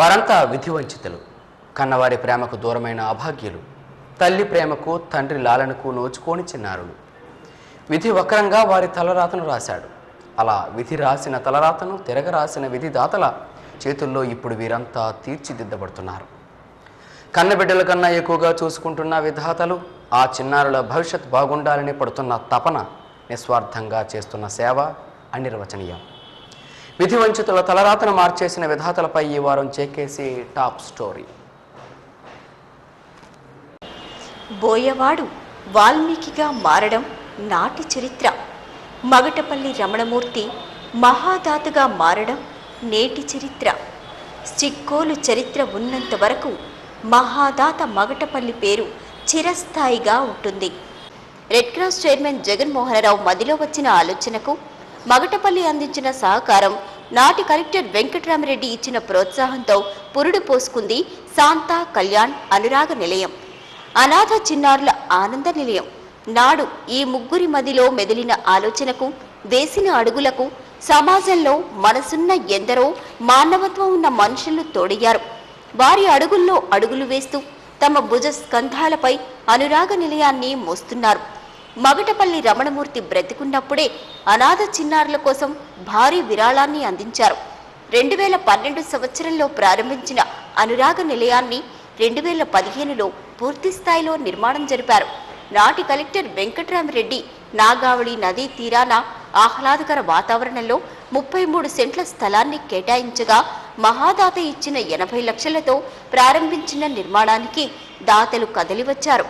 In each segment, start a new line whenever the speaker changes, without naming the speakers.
వారంతా విధివంచితులు. కన్నవారి ప్రేమకు దూరమైన అభాగ్యులు. తల్లి ప్రేమకు తండ్రి లాలనకు నోచుకోని చిన్నారులు. విధి వక్రంగా వారి తలరాతను రాశాడు. అలా విధి రాసిన తలరాతను తిరగ రాసిన విధిదాతల చేతుల్లో ఇప్పుడు వీరంతా తీర్చిదిద్దబడుతున్నారు. కన్నబిడ్డల కన్నా ఎక్కువగా చూసుకుంటున్న విధాతలు ఆ చిన్నారుల భవిష్యత్ బాగుండాలని పడుతున్న తపన నిస్వార్థంగా చేస్తున్న సేవ అనిర్వచనీయం. విధి తలరాతను మార్చేసిన విధాతలపై ఈ వారం చేకేసి టాప్ స్టోరీ.
బోయవాడు వాల్మీకిగా మారడం నాటి చరిత్ర. మగటపల్లి రమణమూర్తి మహాదాతగా మారడం నేటి చరిత్ర. చిక్కోలు చరిత్ర ఉన్నంత వరకు మహాదాత మగటపల్లి పేరు చిరస్థాయిగా ఉంటుంది. రెడ్ క్రాస్ చైర్మన్ జగన్మోహనరావు మదిలో వచ్చిన ఆలోచనకు మగటపల్లి అందించిన సహకారం నాటి కలెక్టర్ వెంకటరామరెడ్డి ఇచ్చిన ప్రోత్సాహంతో పురుడు పోసుకుంది శాంత కళ్యాణ్ అనురాగ నిలయం. అనాథ చిన్నారుల ఆనంద నిలయం. నాడు ఈ ముగ్గురి మదిలో మెదిలిన ఆలోచనకు వేసిన అడుగులకు సమాజంలో మనసున్న ఎందరో మానవత్వం ఉన్న మనుషులు తోడయ్యారు. వారి అడుగుల్లో అడుగులు వేస్తూ తమ భుజ స్కంధాలపై అనురాగ నిలయాన్ని మోస్తున్నారు. మగటపల్లి రమణమూర్తి బ్రతికున్నప్పుడే అనాథ చిన్నారుల కోసం భారీ విరాళాన్ని అందించారు. రెండు వేల పన్నెండు సంవత్సరంలో ప్రారంభించిన అనురాగ నిలయాన్ని రెండు వేల పదిహేనులో పూర్తి స్థాయిలో నిర్మాణం జరిపారు. నాటి కలెక్టర్ వెంకట్రామరెడ్డి నాగావళి నదీ తీరాన ఆహ్లాదకర వాతావరణంలో ముప్పై మూడు సెంట్ల స్థలాన్ని కేటాయించగా మహాదాత ఇచ్చిన ఎనభై లక్షలతో ప్రారంభించిన నిర్మాణానికి దాతలు కదలివచ్చారు.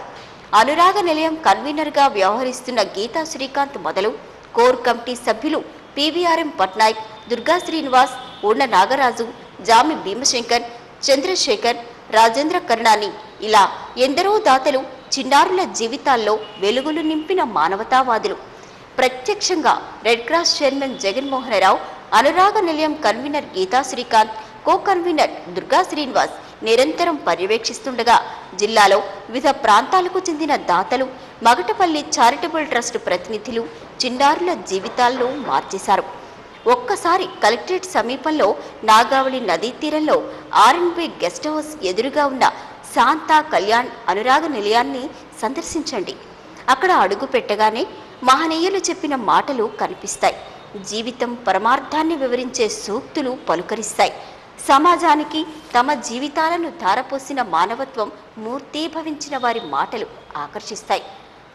అనురాగ నిలయం కన్వీనర్గా వ్యవహరిస్తున్న గీతా శ్రీకాంత్ మొదలు కోర్ కమిటీ సభ్యులు పివిఆర్ఎం పట్నాయక్ దుర్గా శ్రీనివాస్ ఉన్న నాగరాజు జామి భీమశంకర్ చంద్రశేఖర్ రాజేంద్ర కర్ణాని ఇలా ఎందరో దాతలు చిన్నారుల జీవితాల్లో వెలుగులు నింపిన మానవతావాదులు. ప్రత్యక్షంగా Red cross chairman Jaganmohanarao Anuraga Nilayam convener Geetha Srikanth co convener Durga Srinivas నిరంతరం పర్యవేక్షిస్తుండగా జిల్లాలో వివిధ ప్రాంతాలకు చెందిన దాతలు మగటపల్లి చారిటబుల్ ట్రస్ట్ ప్రతినిధులు చిన్నారుల జీవితాల్లో మార్చేశారు. ఒక్కసారి కలెక్టరేట్ సమీపంలో నాగావళి నదీ తీరంలో ఆర్ఎన్బి గెస్ట్ హౌస్ ఎదురుగా ఉన్న శాంతా కళ్యాణ్ అనురాగ నిలయాన్ని సందర్శించండి. అక్కడ అడుగు పెట్టగానే మహనీయులు చెప్పిన మాటలు కనిపిస్తాయి. జీవితం పరమార్థాన్ని వివరించే సూక్తులు పలుకరిస్తాయి. సమాజానికి తమ జీవితాలను ధారపోసిన మానవత్వం మూర్తీభవించిన వారి మాటలు ఆకర్షిస్తాయి.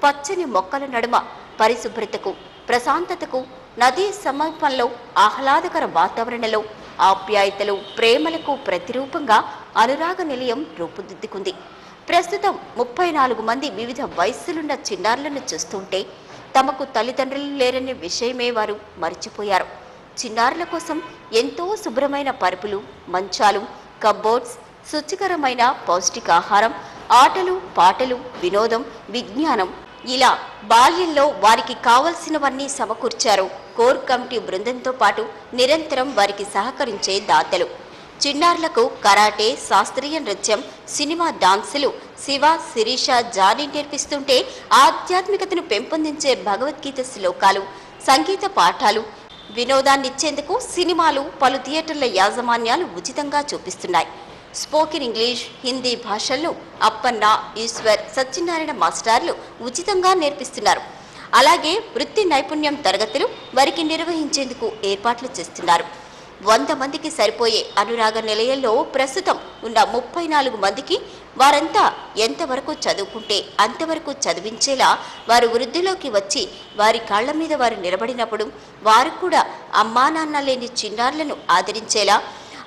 పచ్చని మొక్కల నడుమ పరిశుభ్రతకు ప్రశాంతతకు నదీ సమీపంలో ఆహ్లాదకర వాతావరణంలో ఆప్యాయతలు ప్రేమలకు ప్రతిరూపంగా అనురాగ నిలయం రూపుదిద్దుకుంది. ప్రస్తుతం ముప్పై నాలుగు మంది వివిధ వయస్సులున్న చిన్నారులను చూస్తుంటే తమకు తల్లిదండ్రులు లేరనే విషయమే వారు మర్చిపోయారు. చిన్నారుల కోసం ఎంతో శుభ్రమైన పరుపులు మంచాలు కబ్బోర్డ్స్ శుచికరమైన పౌష్టికాహారం ఆటలు పాటలు వినోదం విజ్ఞానం. ఇలా బాల్యంలో వారికి కావలసినవన్నీ సమకూర్చారు. కోర్ కమిటీ బృందంతో పాటు నిరంతరం వారికి సహకరించే దాతలు. చిన్నారులకు కరాటే శాస్త్రీయ నృత్యం సినిమా డాన్సులు శివ శిరీష జానీ నేర్పిస్తుంటే ఆధ్యాత్మికతను పెంపొందించే భగవద్గీత శ్లోకాలు సంగీత పాఠాలు వినోదాన్నిచ్చేందుకు సినిమాలు పలు థియేటర్ల యాజమాన్యాలు ఉచితంగా చూపిస్తున్నాయి. స్పోకెన్ ఇంగ్లీష్ హిందీ భాషల్లో అప్పన్న ఈశ్వర్ సత్యనారాయణ మాస్టార్లు ఉచితంగా నేర్పిస్తున్నారు. అలాగే వృత్తి నైపుణ్యం తరగతులు వారికి నిర్వహించేందుకు ఏర్పాట్లు చేస్తున్నారు. వంద మందికి సరిపోయే అనురాగ నిలయంలో ప్రస్తుతం ఉన్న ముప్పై నాలుగు మందికి వారంతా ఎంతవరకు చదువుకుంటే అంతవరకు చదివించేలా వారు వృద్ధిలోకి వచ్చి వారి కాళ్ళ మీద వారు నిలబడినప్పుడు వారు కూడా అమ్మా నాన్న లేని చిన్నారులను ఆదరించేలా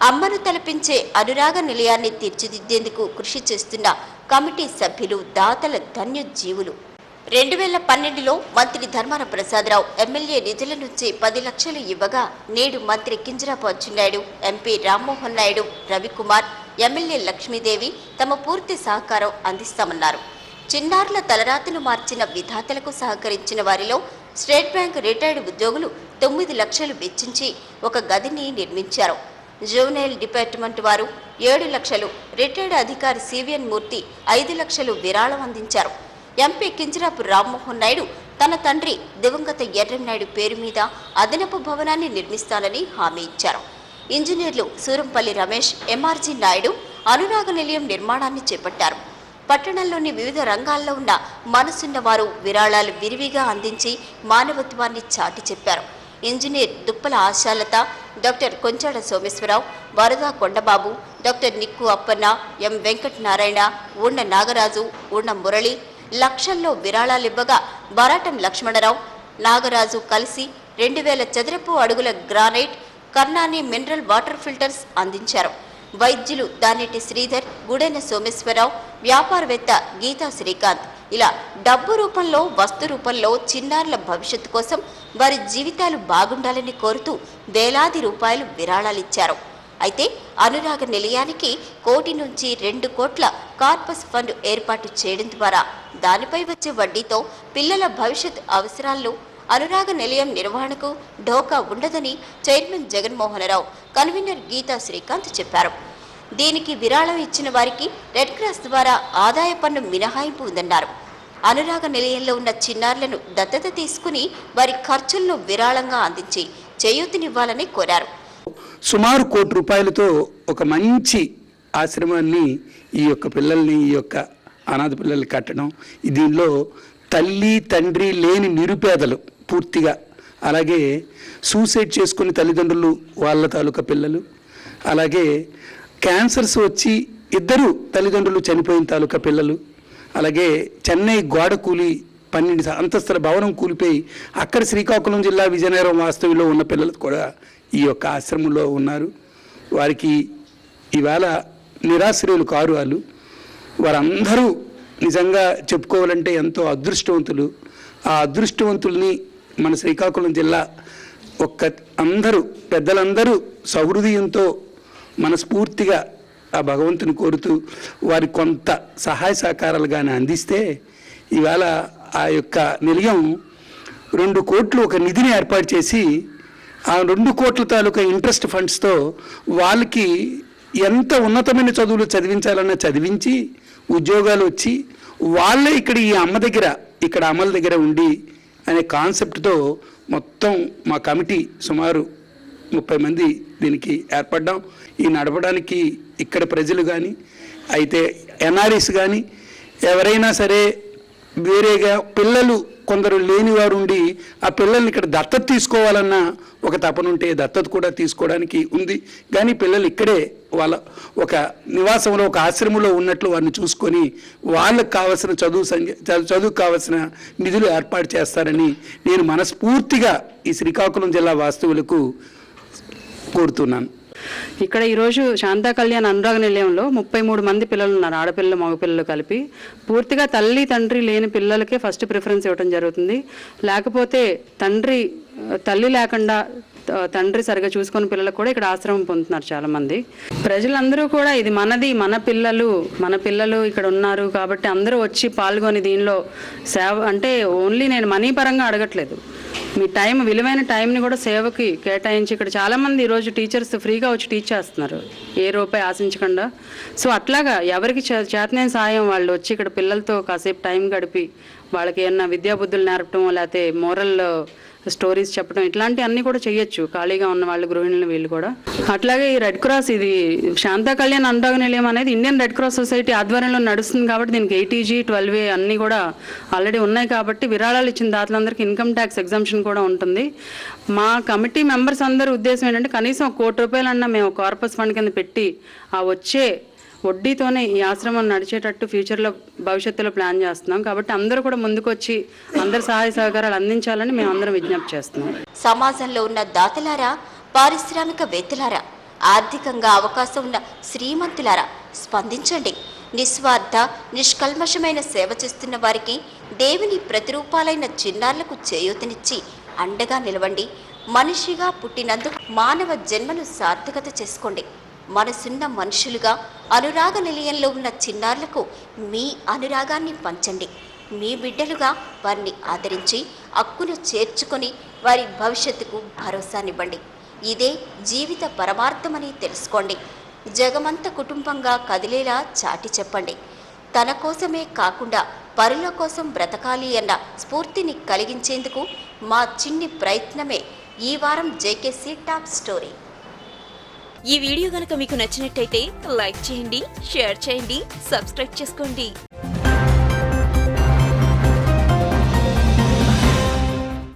అమ్మను తలపించే అనురాగ నిలయాన్ని తీర్చిదిద్దేందుకు కృషి చేస్తున్న కమిటీ సభ్యులు దాతల ధన్యజీవులు. రెండు వేల పన్నెండులో మంత్రి ధర్మాన ప్రసాదరావు ఎమ్మెల్యే నిధుల నుంచి పది లక్షలు ఇవ్వగా నేడు మంత్రి కింజరాపు అచ్చెన్నాయుడు ఎంపీ రామ్మోహన్ నాయుడు రవికుమార్ ఎమ్మెల్యే లక్ష్మీదేవి తమ పూర్తి సహకారం అందిస్తామన్నారు. చిన్నారుల తలరాతను మార్చిన విధాతలకు సహకరించిన వారిలో స్టేట్ బ్యాంక్ రిటైర్డ్ ఉద్యోగులు తొమ్మిది లక్షలు వెచ్చించి ఒక గదిని నిర్మించారు. జూనైల్ డిపార్ట్మెంట్ వారు ఏడు లక్షలు రిటైర్డ్ అధికారి సివిఎన్ మూర్తి ఐదు లక్షలు విరాళం అందించారు. ఎంపీ కింజరాపు రామ్మోహన్ నాయుడు తన తండ్రి దివంగత ఎర్రంనాయుడు పేరు మీద అదనపు భవనాన్ని నిర్మిస్తానని హామీ ఇచ్చారు. ఇంజనీర్లు సూరంపల్లి రమేష్ ఎంఆర్జీ నాయుడు అనురాగ నిలయం నిర్మాణాన్ని చేపట్టారు. పట్టణంలోని వివిధ రంగాల్లో ఉన్న మనసున్న వారు విరాళాలు విరివిగా అందించి మానవత్వాన్ని చాటి చెప్పారు. Engineer Duppala Ashalatha doctor Konchada Someswararao Varada Kondababu doctor Nikku Appanna M Venkata Narayana Nagaraju Oolla Murali లక్షల్లో విరాళాలివ్వగా బరాటం లక్ష్మణరావు నాగరాజు కలిసి రెండు వేల చదరపు అడుగుల గ్రానైట్ కర్ణాని మినరల్ వాటర్ ఫిల్టర్స్ అందించారు. వైద్యులు దానిటి శ్రీధర్ గుడెన సోమేశ్వరరావు వ్యాపారవేత్త గీతా శ్రీకాంత్. ఇలా డబ్బు రూపంలో వస్తు రూపంలో చిన్నారుల భవిష్యత్తు కోసం వారి జీవితాలు బాగుండాలని కోరుతూ వేలాది రూపాయలు విరాళాలిచ్చారు. అయితే అనురాగ నిలయానికి కోటి నుంచి రెండు కోట్ల కార్పస్ ఫండ్ ఏర్పాటు చేయడం ద్వారా దానిపై వచ్చే వడ్డీతో పిల్లల భవిష్యత్ అవసరాల్లో అనురాగ నిలయం నిర్వహణకు ఢోకా ఉండదని చైర్మన్ జగన్మోహనరావు కన్వీనర్ గీతా శ్రీకాంత్ చెప్పారు. దీనికి విరాళం ఇచ్చిన వారికి రెడ్ క్రాస్ ద్వారా ఆదాయ పన్ను మినహాయింపు ఉందన్నారు. అనురాగ నిలయంలో ఉన్న చిన్నారులను దత్తత తీసుకుని వారి ఖర్చులను విరాళంగా అందించి చేయూతనివ్వాలని కోరారు.
సుమారు కోటి రూపాయలతో ఒక మంచి ఆశ్రమాన్ని ఈ యొక్క పిల్లల్ని ఈ యొక్క అనాథ పిల్లల్ని కట్టడం దీనిలో తల్లి తండ్రి లేని నిరుపేదలు పూర్తిగా. అలాగే సూసైడ్ చేసుకుని తల్లిదండ్రులు వాళ్ళ తాలూకా పిల్లలు. అలాగే క్యాన్సర్స్ వచ్చి ఇద్దరు తల్లిదండ్రులు చనిపోయిన తాలూకా పిల్లలు. అలాగే చెన్నై గోడ కూలి పన్నెండు అంతస్తుల భవనం కూలిపోయి అక్కడ శ్రీకాకుళం జిల్లా విజయనగరం వాస్తవ్యంలో ఉన్న పిల్లలు కూడా ఈ యొక్క ఆశ్రమంలో ఉన్నారు. వారికి ఈవేళ నిరాశ్రయులు కారు వాళ్ళు. వారందరూ నిజంగా చెప్పుకోవాలంటే ఎంతో అదృష్టవంతులు. ఆ అదృష్టవంతుల్ని మన శ్రీకాకుళం జిల్లా ఒక్క అందరూ పెద్దలందరూ సహృదయంతో మనస్ఫూర్తిగా ఆ భగవంతుని కోరుతూ వారి కొంత సహాయ సహకారాలు కానీ అందిస్తే ఇవాళ ఆ యొక్క నిలయం రెండు కోట్లు ఒక నిధిని ఏర్పాటు చేసి ఆ రెండు కోట్ల తాలూకా ఇంట్రెస్ట్ ఫండ్స్తో వాళ్ళకి ఎంత ఉన్నతమైన చదువులు చదివించాలన్నా చదివించి ఉద్యోగాలు వచ్చి వాళ్ళే ఇక్కడ ఈ అమ్మ దగ్గర ఇక్కడ అమల దగ్గర ఉండి అనే కాన్సెప్ట్తో మొత్తం మా కమిటీ సుమారు ముప్పై మంది దీనికి ఏర్పడ్డాం. ఈ నడపడానికి ఇక్కడ ప్రజలు కానీ అయితే ఎన్ఆర్ఎస్ కానీ ఎవరైనా సరే వేరేగా పిల్లలు కొందరు లేనివారుండి ఉండి ఆ పిల్లల్ని ఇక్కడ దత్తత తీసుకోవాలన్న ఒక తపన ఉంటే దత్తత కూడా తీసుకోవడానికి ఉంది. కానీ పిల్లలు ఇక్కడే వాళ్ళ ఒక నివాసంలో ఒక ఆశ్రమంలో ఉన్నట్లు వారిని చూసుకొని వాళ్ళకి కావలసిన చదువు సంఖ్య చదువుకు కావలసిన నిధులు ఏర్పాటు చేస్తారని నేను మనస్ఫూర్తిగా ఈ శ్రీకాకుళం జిల్లా వాస్తవులకు కోరుతున్నాను.
ఇక్కడ ఈరోజు శాంతా కళ్యాణ్ అనురాగ నిలయంలో ముప్పై మూడు మంది పిల్లలు ఉన్నారు ఆడపిల్లలు మగపిల్లలు కలిపి. పూర్తిగా తల్లి తండ్రి లేని పిల్లలకే ఫస్ట్ ప్రిఫరెన్స్ ఇవ్వడం జరుగుతుంది. లేకపోతే తండ్రి తల్లి లేకుండా తండ్రి సరిగా చూసుకుని పిల్లలు కూడా ఇక్కడ ఆశ్రమం పొందుతున్నారు చాలామంది. ప్రజలందరూ కూడా ఇది మనది మన పిల్లలు మన పిల్లలు ఇక్కడ ఉన్నారు కాబట్టి అందరూ వచ్చి పాల్గొని దీనిలో సేవ అంటే ఓన్లీ నేను మనీ పరంగా అడగట్లేదు. మీ టైం విలువైన టైంని కూడా సేవకి కేటాయించి ఇక్కడ చాలామంది ఈరోజు టీచర్స్ ఫ్రీగా వచ్చి టీచ్ చేస్తున్నారు. ఏ రూపాయి ఆశించకుండా. సో అట్లాగా ఎవరికి చే- చేతనైన సాయం వాళ్ళు వచ్చి ఇక్కడ పిల్లలతో కాసేపు టైం గడిపి వాళ్ళకి ఏమన్నా విద్యాబుద్ధులు నేర్పడం లేకపోతే మోరల్ స్టోరీస్ చెప్పడం ఇట్లాంటి అన్నీ కూడా చేయొచ్చు ఖాళీగా ఉన్న వాళ్ళు గృహిణులు వీళ్ళు కూడా. అట్లాగే ఈ రెడ్ క్రాస్ ఇది శాంతా కళ్యాణ్ అనురాగ నిలయం అనేది ఇండియన్ రెడ్ క్రాస్ సొసైటీ ఆధ్వర్యంలో నడుస్తుంది కాబట్టి దీనికి ఎయిటీజీ ట్వెల్వ్ ఏ అన్నీ కూడా ఆల్రెడీ ఉన్నాయి కాబట్టి విరాళాలు ఇచ్చిన దాతలందరికీ ఇన్కమ్ ట్యాక్స్ ఎగ్జామ్షన్ కూడా ఉంటుంది. మా కమిటీ మెంబర్స్ అందరి ఉద్దేశం ఏంటంటే కనీసం ఒక కోటి రూపాయలన్నా మేము కార్పస్ ఫండ్ కింద పెట్టి ఆ వచ్చే వడ్డీతోనే ఈ ఆశ్రమం నడిచేటట్టు ఫ్యూచర్లో భవిష్యత్తులో ప్లాన్ చేస్తున్నాం. కాబట్టి అందరూ కూడా ముందుకొచ్చి అందరి సహాయ సహకారాలు అందించాలని మేము అందరం విజ్ఞప్తి చేస్తున్నాం.
సమాజంలో ఉన్న దాతలారా పారిశ్రామికవేత్తలారా ఆర్థికంగా అవకాశం ఉన్న శ్రీమంతులారా స్పందించండి. నిస్వార్థ నిష్కల్మషమైన సేవ చేస్తున్న వారికి దేవుని ప్రతిరూపాలైన చిన్నారులకు చేయూతనిచ్చి అండగా నిలవండి. మనిషిగా పుట్టినందుకు మానవ జన్మను సార్థకత చేసుకోండి. మనసున్న మనుషులుగా అనురాగ నిలయంలో ఉన్న చిన్నారులకు మీ అనురాగాన్ని పంచండి. మీ బిడ్డలుగా వారిని ఆదరించి అక్కును చేర్చుకొని వారి భవిష్యత్తుకు భరోసానివ్వండి. ఇదే జీవిత పరమార్థమని తెలుసుకోండి. జగమంత కుటుంబంగా కదిలేలా చాటి చెప్పండి. తన కోసమే కాకుండా పరుల కోసం బ్రతకాలి అన్న స్ఫూర్తిని కలిగించేందుకు మా చిన్ని ప్రయత్నమే. ఈ వారం జేకేసీ టాప్ స్టోరీ.
ఈ వీడియో గనక మీకు నచ్చినట్టయితే లైక్ చేయండి షేర్ చేయండి సబ్స్క్రైబ్ చేసుకోండి.